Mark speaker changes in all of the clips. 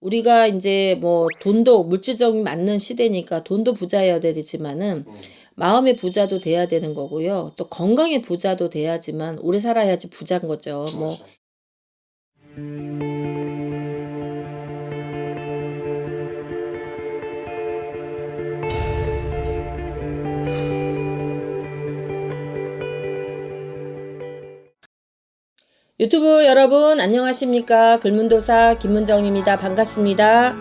Speaker 1: 우리가 이제 뭐 돈도 물질적인 맞는 시대니까 돈도 부자여야 되지만은
Speaker 2: 음.
Speaker 1: 마음의 부자도 돼야 되는 거고요. 또 건강의 부자도 돼야지만 오래 살아야지 부자인 거죠. 뭐 유튜브 여러분 안녕하십니까? 글문도사 김문정입니다. 반갑습니다.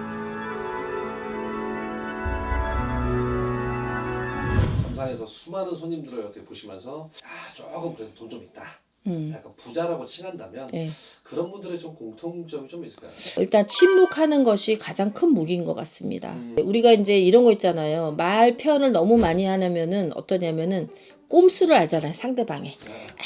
Speaker 2: 점상에서 수많은 손님들을 어떻게 보시면서 아 조금 그래도 돈 좀 있다.
Speaker 1: 음.
Speaker 2: 약간 부자라고 칭한다면
Speaker 1: 네.
Speaker 2: 그런 분들의 좀 공통점이 좀 있을까요?
Speaker 1: 일단 침묵하는 것이 가장 큰 무기인 것 같습니다.
Speaker 2: 음.
Speaker 1: 우리가 이제 이런 거 있잖아요. 말 표현을 너무 많이 하면은 어떠냐면은 꼼수를 알잖아요. 상대방의.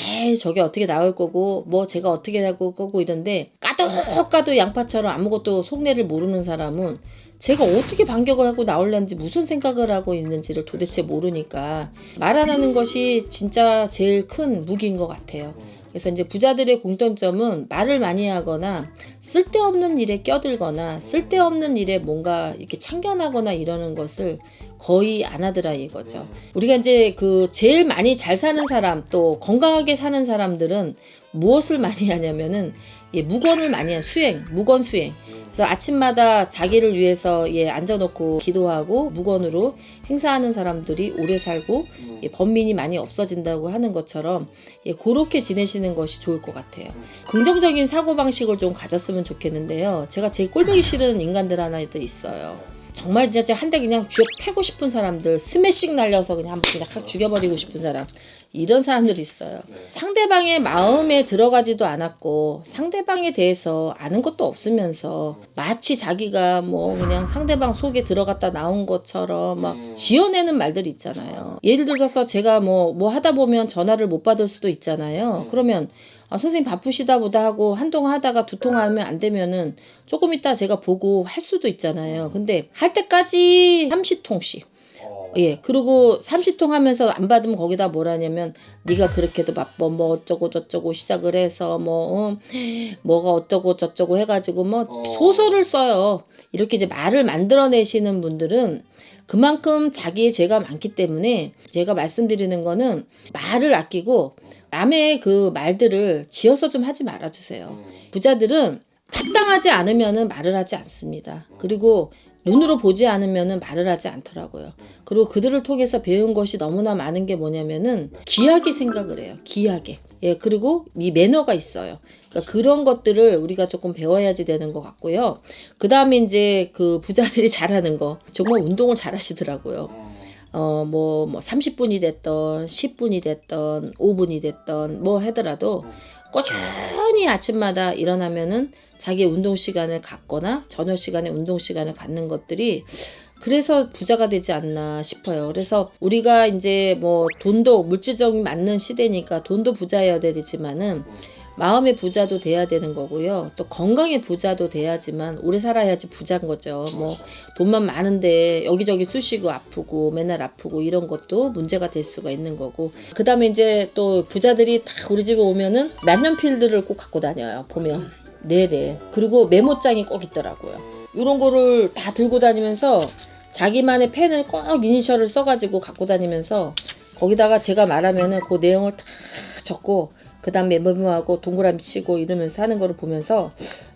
Speaker 1: 에이 저게 어떻게 나올 거고 뭐 제가 어떻게 하고 거고 이런데 까도 까도 양파처럼 아무것도 속내를 모르는 사람은 제가 어떻게 반격을 하고 나올는지 무슨 생각을 하고 있는지를 도대체 모르니까 말 안 하는 것이 진짜 제일 큰 무기인 것 같아요.
Speaker 2: 음.
Speaker 1: 그래서 이제 부자들의 공통점은 말을 많이 하거나 쓸데없는 일에 껴들거나 쓸데없는 일에 뭔가 이렇게 참견하거나 이러는 것을 거의 안 하더라 이거죠.
Speaker 2: 음.
Speaker 1: 우리가 이제 그 제일 많이 잘 사는 사람 또 건강하게 사는 사람들은 무엇을 많이 하냐면은 예, 무건을 많이 한 수행, 무건 수행.
Speaker 2: 음.
Speaker 1: 그래서 아침마다 자기를 위해서 예, 앉아놓고 기도하고 무건으로 행사하는 사람들이 오래 살고
Speaker 2: 음.
Speaker 1: 예, 번민이 많이 없어진다고 하는 것처럼 예, 그렇게 지내시는 것이 좋을 것 같아요. 긍정적인 사고 방식을 좀 가졌으면 좋겠는데요. 제가 제일 꼴보기 싫은 인간들 하나 있어요. 정말 진짜 한 대 그냥 쥐어 패고 싶은 사람들, 스매싱 날려서 그냥 한번 그냥 확 죽여버리고 싶은 사람. 이런 사람들이 있어요.
Speaker 2: 네.
Speaker 1: 상대방의 마음에 들어가지도 않았고 상대방에 대해서 아는 것도 없으면서 마치 자기가 뭐 그냥 상대방 속에 들어갔다 나온 것처럼 막
Speaker 2: 음.
Speaker 1: 지어내는 말들이 있잖아요. 예를 들어서 제가 뭐뭐 하다 보면 전화를 못 받을 수도 있잖아요.
Speaker 2: 음.
Speaker 1: 그러면 아, 선생님 바쁘시다 보다 하고 한동안 하다가 두통 하면 안 되면은 조금 이따 제가 보고 할 수도 있잖아요. 근데 할 때까지 30통씩
Speaker 2: 어.
Speaker 1: 예, 그리고 30통 하면서 안 받으면 거기다 뭐라냐면 네가 그렇게도 바빠 뭐 어쩌고 저쩌고 시작을 해서 뭐 어, 뭐가 어쩌고 저쩌고 해가지고 뭐
Speaker 2: 어.
Speaker 1: 소설을 써요. 이렇게 이제 말을 만들어내시는 분들은 그만큼 자기의 죄가 많기 때문에 제가 말씀드리는 거는 말을 아끼고 남의 그 말들을 지어서 좀 하지 말아주세요.
Speaker 2: 음.
Speaker 1: 부자들은 합당하지 않으면은 말을 하지 않습니다. 그리고 눈으로 보지 않으면은 말을 하지 않더라고요. 그리고 그들을 통해서 배운 것이 너무나 많은 게 뭐냐면은 귀하게 생각을 해요. 귀하게. 예, 그리고 이 매너가 있어요. 그러니까 그런 것들을 우리가 조금 배워야지 되는 것 같고요. 그 다음에 이제 그 부자들이 잘하는 거. 정말 운동을 잘 하시더라고요.
Speaker 2: 음.
Speaker 1: 어, 뭐, 뭐, 30분이 됐던, 10분이 됐던, 5분이 됐던, 뭐 하더라도 꾸준히 아침마다 일어나면은 자기 운동 시간을 갖거나 저녁 시간에 운동 시간을 갖는 것들이 그래서 부자가 되지 않나 싶어요. 그래서 우리가 이제 뭐 돈도 물질적인 맞는 시대니까 돈도 부자여야 되지만은 마음의 부자도 돼야 되는 거고요. 또 건강의 부자도 돼야지만 오래 살아야지 부자인 거죠. 뭐
Speaker 2: 그렇죠.
Speaker 1: 돈만 많은데 여기저기 쑤시고 아프고 맨날 아프고 이런 것도 문제가 될 수가 있는 거고 그 다음에 이제 또 부자들이 다 우리 집에 오면은 만년필들을 꼭 갖고 다녀요 보면 네네 그리고 메모장이 꼭 있더라고요 이런 거를 다 들고 다니면서 자기만의 펜을 꼭 이니셜을 써가지고 갖고 다니면서 거기다가 제가 말하면은 그 내용을 다 적고 그 다음 메모하고 동그라미 치고 이러면서 하는 거를 보면서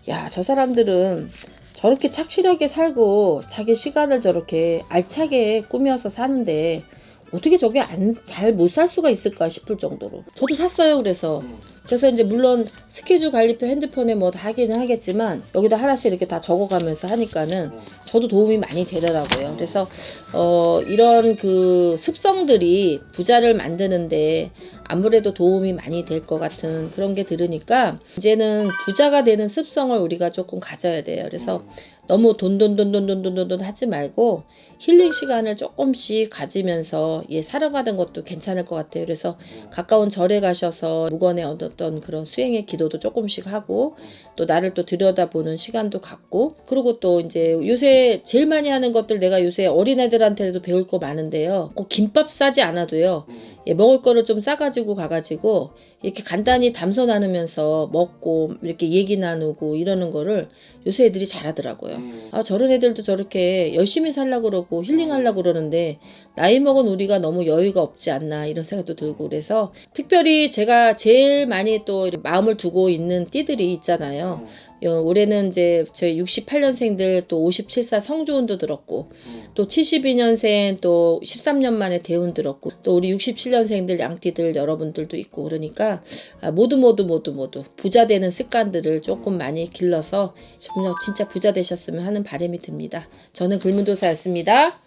Speaker 1: 야 저 사람들은 저렇게 착실하게 살고 자기 시간을 저렇게 알차게 꾸며서 사는데 어떻게 저게 잘못 살 수가 있을까 싶을 정도로 저도 샀어요 그래서
Speaker 2: 음.
Speaker 1: 그래서 이제 물론 스케줄 관리표 핸드폰에 뭐 다 하기는 하겠지만 여기다 하나씩 이렇게 다 적어가면서 하니까는
Speaker 2: 음.
Speaker 1: 저도 도움이 많이 되더라고요. 그래서 어 이런 그 습성들이 부자를 만드는데 아무래도 도움이 많이 될 것 같은 그런 게 들으니까 이제는 부자가 되는 습성을 우리가 조금 가져야 돼요. 그래서 너무 돈 돈 돈 돈 돈 돈 돈 돈 하지 말고 힐링 시간을 조금씩 가지면서 예 살아가는 것도 괜찮을 것 같아요. 그래서 가까운 절에 가셔서 무건의 어떤 그런 수행의 기도도 조금씩 하고 또 나를 또 들여다보는 시간도 갖고 그리고 또 이제 요새 제일 많이 하는 것들 내가 요새 어린애들한테도 배울 거 많은데요. 꼭 김밥 싸지 않아도요.
Speaker 2: 음.
Speaker 1: 예, 먹을 거를 좀 싸가지고 가가지고 이렇게 간단히 담소 나누면서 먹고 이렇게 얘기 나누고 이러는 거를 요새 애들이 잘하더라고요.
Speaker 2: 음.
Speaker 1: 아 저런 애들도 저렇게 열심히 살라 그러고 힐링하려 그러는데 나이 먹은 우리가 너무 여유가 없지 않나 이런 생각도 들고 그래서 특별히 제가 제일 많이 또 마음을 두고 있는 띠들이 있잖아요.
Speaker 2: 음.
Speaker 1: 어, 올해는 이제 저희 68년생들 또 57사 성주운도 들었고
Speaker 2: 음.
Speaker 1: 또 72년생 또 13년 만에 대운 들었고 또 우리 67년생들 양띠들 여러분들도 있고 그러니까 아, 모두 모두 모두 모두 부자 되는 습관들을 조금 많이 길러서 정말 진짜 부자 되셨으면 하는 바람이 듭니다. 저는 글문도사였습니다.